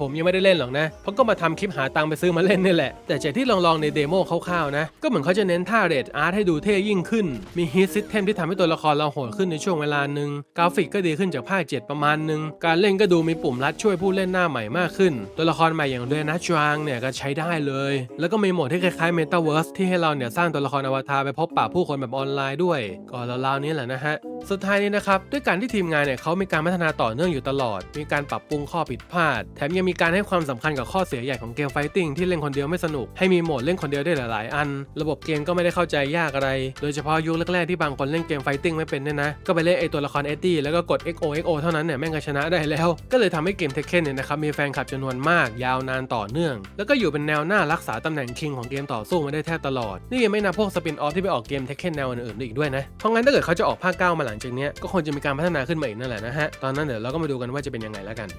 S1: ผมยังไม่ได้เล่นหรอกนะเพราะก็มาทำคลิปหาตังค์ไปซื้อมาเล่นนี่แหละ แต่จากที่ลองๆในเดโมคร่าวๆนะ ก็เหมือนเขาจะเน้นท่าเรดอาร์ตให้ดูเท่ยิ่งขึ้น มีฮีทซิสเทมที่ทำให้ตัวละครเราโหดขึ้นในช่วงเวลาหนึ่งกราฟิกก็ดีขึ้นจากภาค 7 ประมาณหนึ่งการเล่นก็ดูมีปุ่มลัดช่วยผู้เล่นหน้าใหม่มากขึ้น ตัวละครใหม่อย่างเรนัชจางเนี่ยก็ใช้ได้เลย แล้วก็มีโหมดที่คล้ายๆ Metaverse ที่ให้เราเนี่ยสร้างตัวละครอวตารไปพบปะผู้คนแบบออนไลน์ด้วยก็ราวๆนี้แหละนะฮะ สุดท้ายนี้นะครับด้วยการที่ทีมงานเนี่ยเขามีการพัฒนาต่อเนื่องอยู่ตลอด มีการปรับปรุงข้อผิดพลาด แถมยังมีการให้ความสำคัญกับข้อเสียใหญ่ของเกมไฟติ้งที่เล่นคนเดียวไม่สนุก ให้มีโหมดเล่นคนเดียวได้หลาย ๆ อัน ระบบเกมก็ไม่ได้เข้าใจยากอะไร โดยเฉพาะยุคแรก ๆ ที่บางคนเล่นเกมไฟติ้งไม่เป็นเนี่ยนะ ก็ไปเล่นไอตัวละครเอ็ดดี้แล้วก็กด XO XO เท่านั้นเนี่ยแม่งก็ชนะได้แล้ว ก็เลยทำให้เกมเทคเคนเนี่ยนะครับมีแฟนคลับจำนวนมาก ยาวนานต่อเนื่อง แล้วก็อยู่เป็นแนวหน้ารักษาตำแหน่งคิงของเกมต่อสู้มาได้แทบตลอด นี่ยังไม่นับพวกสปินออฟที่ไปออกเกมเทคเคนแนวอื่นๆอีกด้วยนะเพราะงั้นถ้าเกิดเขาจะออกภาคเก้ามาหลังจากนี้ก็คงจะมีการพัฒนาขึ้นมาอีกนั่นแหละนะฮะตอนนั้นเดี๋ยวเราก็มาดูกันว่าจะเป็นยังไงแล้วกัน